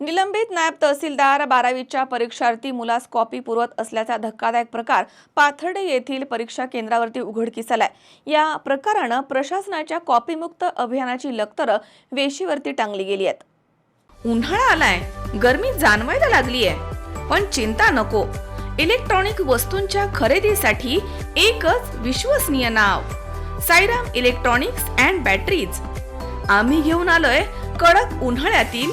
निलंबित नायब तहसीलदार बारावीच्या परीक्षार्थी मुलास कॉपी पुरवत असल्याचा धक्कादायक प्रकार पाथर्डे येथील परीक्षा केंद्रावरती उघडकीस आलाय. या प्रकारानं प्रशासनाच्या कॉपीमुक्त अभियानाची लक्तरं वेशीवरती टांगली गेली आहेत. उन्हाळा आलाय गर्मी जाणवायला लागली आहे पण चिंता नको. इलेक्ट्रॉनिक वस्तूंच्या खरेदीसाठी एकच विश्वसनीय नाव साईराम इलेक्ट्रॉनिक्स अँड बॅटरीज. आम्ही घेऊन आलोय कडक उन्हाळ्यातील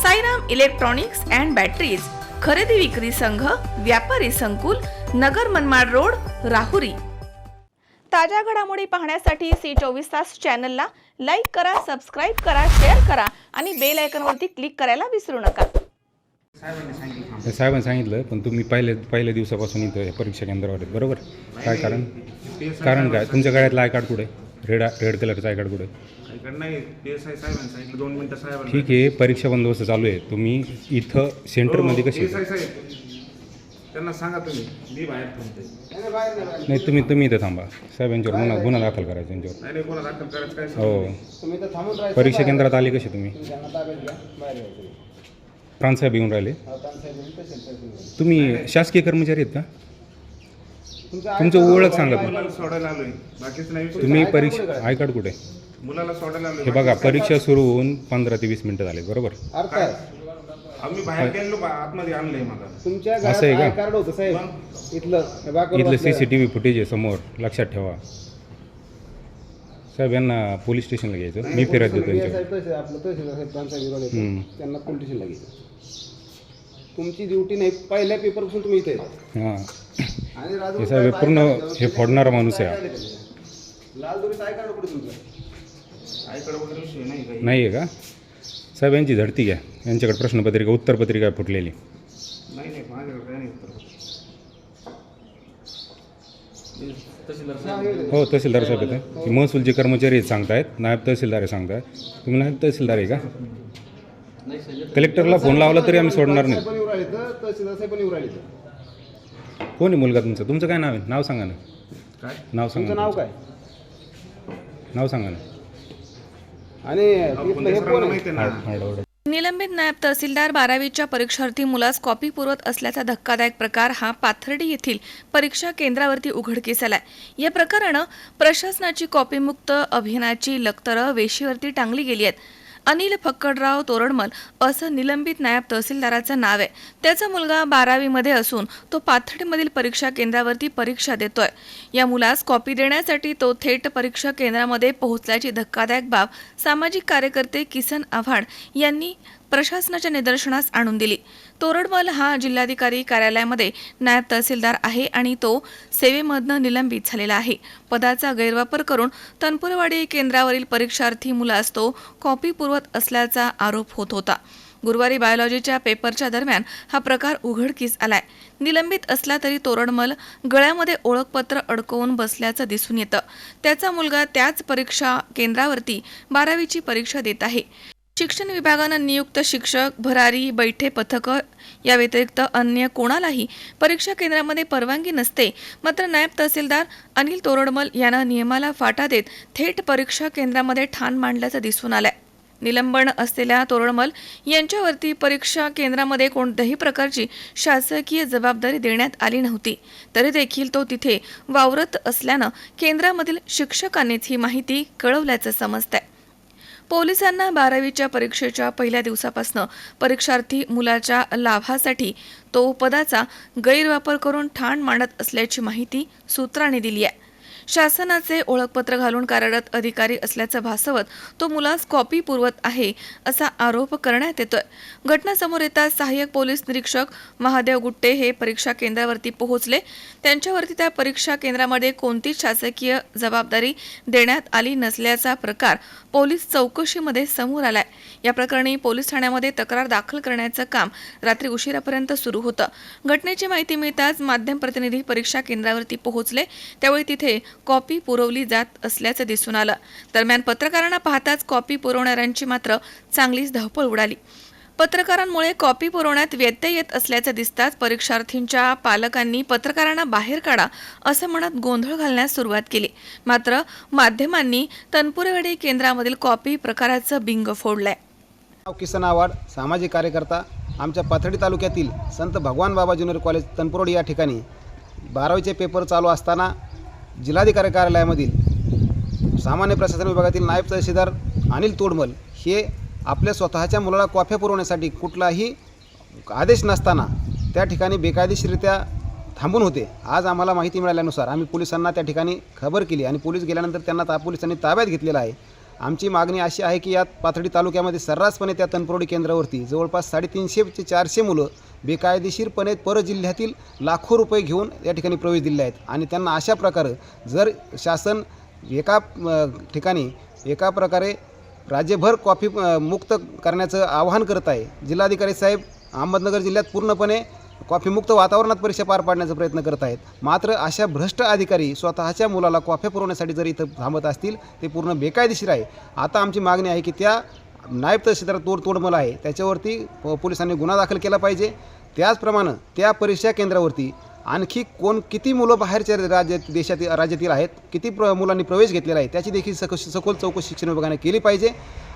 Sairam electronics and batteries खरेदी विक्री संघ व्यापारी संकुल नगर मनमाड रोड राहुरी. ताज्या घडामोडी पाहण्यासाठी सी चोवीस तास चॅनलला लाईक करा सबस्क्राईब करा शेअर करा आणि बेल आयकॉनवरती क्लिक करायला विसरू नका. साहेबांनी सांगितलं पण तुम्ही पहिल्या पहिल्या दिवसापासून इथं परीक्षा केंद्रावर आहेत बरोबर? काय कारण? कारण काय? तुमच्या गळ्यातलं आय कार्ड कुठे? रेड रेड कलरचं कार्ड कुठे इकडं नाही पी एस आय साहेबांनी सांगितलं दोन मिनिटं साहेबांना ठीक आहे परीक्षा बंदोबस्त चालू आहे. तुम्ही इथं सेंटरमध्ये आय साहेब. त्यांना सांगा तुम्ही मी बाहेर थांबते नाही तुम्ही तुम्ही इथं थांबा. साहेबांच्यावर गुन्हा गुन्हा दाखल करायचा त्यांच्यावर नाही नाही कोणा दाखल करायचं काय हो. तुम्ही तर थांबून राहायचं परीक्षा केंद्रात आले कसे तुम्ही? त्यांना ताब्यात घ्या बाहेर यायचं प्रांत साहेब येऊन राहिले. साहेब तुम्ही शासकीय कर्मचारी आहेत का? तुमचं ओळख सांगा तुम्ही मुलाला सोडायला आलोय. बाकीच नाही विषय. तुम्ही परीक्षा आय कार्ड कुठे? मुलाला सोडायला आलोय. हे बघा परीक्षा सुरू होऊन पंधरा ते वीस मिनिटं झाले बरोबर? अर्थ आहे आम्ही बाहेर गेलो बा- आतमध्ये आणलंय मला. तुमच्या असं आहे का? आय कार्ड होतं साहेब. इथलं हे बाकवर इथलं बसलेलं. C C T V footage आहे समोर. लक्षात ठेवा. साहेब यांना पोलीस स्टेशनला घ्यायचं. मी फिरत देतो हे साहेब आपलं तहसीलदार साहेब हम्म. येतात. त्यांना पोलीस स्टेशनला घ्यायचं. तुमची ड्युटी नाही पहिल्या पेपरपासून तुम्ही इथे आहे. हां. हे साहेब हे पूर्ण हे फोडणारा माणूस आहे नाही काही. नाही आहे का? साहेब यांची झडती घ्या. यांच्याकडे प्रश्नपत्रिका उत्तरपत्रिका आहे फुटलेली हो तहसीलदार साहेब येते महसूलचे कर्मचारी आहेत सांगतायत. नायब तहसीलदार आहे सांगतायत. तुम्ही नायब तहसीलदार आहे का? कलेक्टरला फोन लावला तरी आम्ही सोडणार नाही. कोण आहे मुलगा तुमचा? तुमचं काय नाव आहे? नाव सांगा ना. काय? नाव सांगा तुमचं नाव काय नाव सांगा ना. आणि इथलं हे कोण आहे? माहिती आहे ना. हाड- हाड- निलंबित नायब तहसीलदार बारावीच्या परीक्षार्थी मुलास कॉपी पुरवत असल्याचा धक्कादायक प्रकार हा पाथर्डी येथील परीक्षा केंद्रावरती उघडकीस आलाय. या प्रकारानं प्रशासनाची कॉपीमुक्त अभियानाची लक्तरं वेशीवरती टांगली गेली आहेत. अनिल फक्कडराव तोरडमल असं निलंबित नायब तहसीलदाराचं नाव आहे. त्याचा मुलगा बारावीमध्ये असून तो पाथर्डीमधील परीक्षा केंद्रावरती परीक्षा देतोय. या मुलास कॉपी देण्यासाठी तो थेट परीक्षा केंद्रामध्ये पोहोचल्याची धक्कादायक बाब सामाजिक कार्यकर्ते किसन आव्हाड यांनी प्रशासनाच्या निदर्शनास आणून दिली. तोरडमल हा जिल्हाधिकारी कार्यालयामध्ये नायब तहसीलदार आहे आणि तो सेवेमधनं निलंबित झालेला आहे. पदाचा गैरवापर करून तनपुरवाडी केंद्रावरील परीक्षार्थी मुलास तो कॉपी पुरवत असल्याचा आरोप होत होता. गुरुवारी बायोलॉजीच्या पेपरच्या दरम्यान हा प्रकार उघडकीस आलाय. निलंबित असला तरी तोरणमल गळ्यामध्ये ओळखपत्र अडकवून बसल्याचं दिसून येतं. त्याचा मुलगा त्याच परीक्षा केंद्रावरती बारावीची परीक्षा देत आहे. शिक्षण विभागानं नियुक्त शिक्षक भरारी बैठे पथकं या व्यतिरिक्त अन्य कोणालाही परीक्षा केंद्रामध्ये परवानगी नसते. मात्र नायब तहसीलदार अनिल तोरडमल यांना नियमाला फाटा देत थेट परीक्षा केंद्रामध्ये ठाण मांडल्याचं दिसून आलंय. निलंबन असलेल्या तोरडमल यांच्यावरती परीक्षा केंद्रामध्ये कोणत्याही प्रकारची शासकीय जबाबदारी देण्यात आली नव्हती. तरी देखील तो तिथे वावरत असल्यानं केंद्रामधील शिक्षकांनीच ही माहिती कळवल्याचं समजतंय. पोलिसांना बारावीच्या परीक्षेच्या पहिल्या दिवसापासून परीक्षार्थी मुलाच्या लाभासाठी तो पदाचा गैरवापर करून ठाण मांडत असल्याची माहिती सूत्रांनी दिली आहे. शासनाचे ओळखपत्र घालून कार्यरत अधिकारी असल्याचं भासवत तो मुलास कॉपी पुरवत आहे असा आरोप करण्यात येतोय. घटना समोर येताच सहाय्यक पोलीस निरीक्षक महादेव गुट्टे हे परीक्षा केंद्रावरती पोहोचले. त्यांच्यावरती त्या परीक्षा केंद्रामध्ये कोणतीच शासकीय जबाबदारी देण्यात आली नसल्याचा प्रकार पोलीस चौकशीमध्ये समोर आलाय. या प्रकरणी पोलीस ठाण्यामध्ये तक्रार दाखल करण्याचं काम रात्री उशिरापर्यंत सुरू होतं. घटनेची माहिती मिळताच माध्यम प्रतिनिधी परीक्षा केंद्रावरती पोहोचले. त्यावेळी तिथे कॉपी पुरवली जात असल्याचं दिसून आलं. दरम्यान पत्रकारांना पाहताच कॉपी पुरवणाऱ्यांची मात्र चांगलीच धावपळ उडाली. पत्रकारांमुळे कॉपी पुरवण्यात व्यत्यय येत असल्याचं दिसताच परीक्षार्थींच्या पालकांनी पत्रकारांना बाहेर काढा असं म्हणत गोंधळ घालण्यास सुरुवात केली. मात्र माध्यमांनी तनपुरेवाडी केंद्रामधील कॉपी प्रकाराचं बिंग फोडलंय. नाव किसन आव्हाड सामाजिक कार्यकर्ता आमच्या पाथर्डी तालुक्यातील संत भगवान बाबा ज्युनियर कॉलेज तनपुरोडी या ठिकाणी बारावीचे पेपर चालू असताना जिल्हाधिकारी कार्यालयामधील सामान्य प्रशासन विभागातील नायब तहसीलदार अनिल तोडमल हे आपल्या स्वतःच्या मुलाला कॉफ्या पुरवण्यासाठी कुठलाही आदेश नसताना त्या ठिकाणी बेकायदेशीररित्या थांबून होते. आज आम्हाला माहिती मिळाल्यानुसार आम्ही पोलिसांना त्या ठिकाणी खबर केली आणि पोलीस गेल्यानंतर त्यांना ता पोलिसांनी ताब्यात घेतलेला आहे. आमची मागणी अशी आहे की यात पाथर्डी तालुक्यामध्ये सर्रासपणे त्या तनपुरोडी केंद्रावरती जवळपास साडेतीनशे ते चारशे मुलं बेकायदेशीरपणे परजिल्ह्यातील लाखो रुपये घेऊन या ठिकाणी प्रवेश दिले आहेत. आणि त्यांना अशा प्रकारे जर शासन एका ठिकाणी एका प्रकारे राज्यभर कॉफी मुक्त करण्याचं आवाहन करत आहे जिल्हाधिकारी साहेब अहमदनगर जिल्ह्यात पूर्णपणे कॉफीमुक्त वातावरणात परीक्षा पार पाडण्याचा प्रयत्न करत आहेत. मात्र अशा भ्रष्ट अधिकारी स्वतःच्या मुलाला कॉफ्या पुरवण्यासाठी जर इथं थांबत असतील ते पूर्ण बेकायदेशीर आहे. आता आमची मागणी आहे की त्या नायब तहसीलदार तोडतोड मला आहे. त्याच्यावरती प- पोलिसांनी गुन्हा दाखल केला पाहिजे. त्याचप्रमाणे त्या परीक्षा केंद्रावरती आणखी कोण किती मुलं बाहेरच्या राज्यात देशातील राज्यातील आहेत किती प्र मुलांनी प्रवेश घेतलेला आहे त्याची देखील सक सखोल चौकशी शिक्षण विभागाने केली पाहिजे.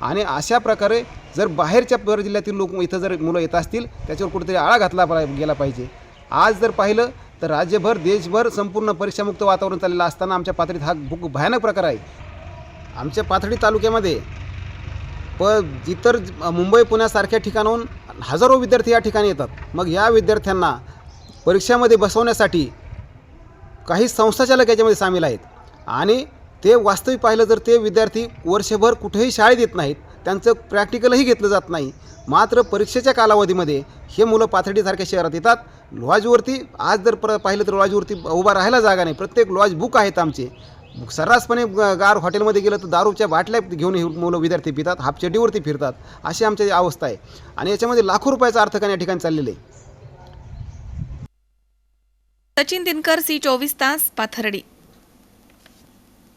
आणि अशा प्रकारे जर बाहेरच्या पर जिल्ह्यातील लोक इथं जर मुलं येत असतील त्याच्यावर कुठेतरी आळा घातला पा- गेला पाहिजे. आज जर पाहिलं तर राज्यभर देशभर संपूर्ण परीक्षामुक्त वातावरण चाललेलं असताना आमच्या पातळीत हा खूप भयानक प्रकार आहे. आमच्या पाथर्डी तालुक्यामध्ये प इतर मुंबई पुण्यासारख्या ठिकाणाहून हजारो विद्यार्थी या ठिकाणी येतात. मग या विद्यार्थ्यांना परीक्षामध्ये बसवण्यासाठी काही संस्थाचालक याच्यामध्ये सामील आहेत. आणि ते वास्तविक पाहिलं तर ते विद्यार्थी वर्षभर कुठेही शाळेत येत नाहीत. त्यांचं प्रॅक्टिकलही घेतलं जात नाही. मात्र परीक्षेच्या कालावधीमध्ये हे मुलं पाथर्डीसारख्या शहरात येतात. लॉजवरती आज जर प्र पाहिलं तर लॉजवरती उभा राहायला जागा नाही. प्रत्येक लॉज बुक आहेत आमचे. सर्रासपणे गार हॉटेलमध्ये गेलं तर दारूच्या बाटल्या घेऊन हे मुलं विद्यार्थी पितात हापचेडीवरती फिरतात. अशी आमची अवस्था आहे. आणि याच्यामध्ये लाखो रुपयाचं अर्थकान या ठिकाणी चाललेलं आहे. सचिन दिनकर सी चोवीस तास पाथर्डी.